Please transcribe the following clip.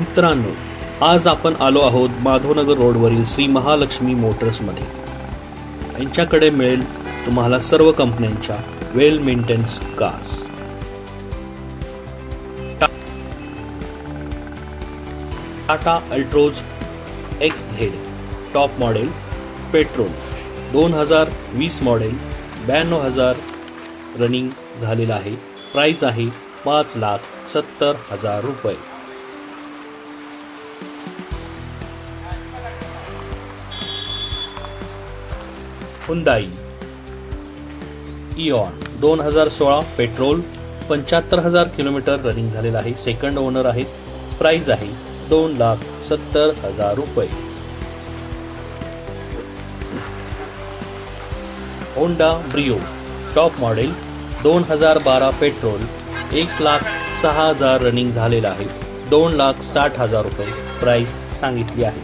मित्रांनो आज आपण आलो आहोत माधवनगर रोडवरील श्री महालक्ष्मी मोटर्समध्ये. यांच्याकडे मिळेल तुम्हाला सर्व कंपन्यांच्या well maintenance cars Tata Altroz X Z top model petrol दोन हजार वीस मॉडेल ब्याण्णव हजार रनिंग झालेलं आहे. प्राईस आहे पाच लाख सत्तर हजार रुपये. हुंदाई. इऑन दोन हजार सोळा पेट्रोल पंच्याहत्तर हजार किलोमीटर रनिंग झालेलं आहे. सेकंड ओनर आहे. प्राइस आहे दोन लाख सत्तर हजार रुपये. होंडा ब्रिओ टॉप मॉडेल दोन हजार बारा पेट्रोल एक लाख सहा हजार रनिंग झालेलं आहे. दोन लाख साठ हजार रुपये. प्राइस सांगितली आहे.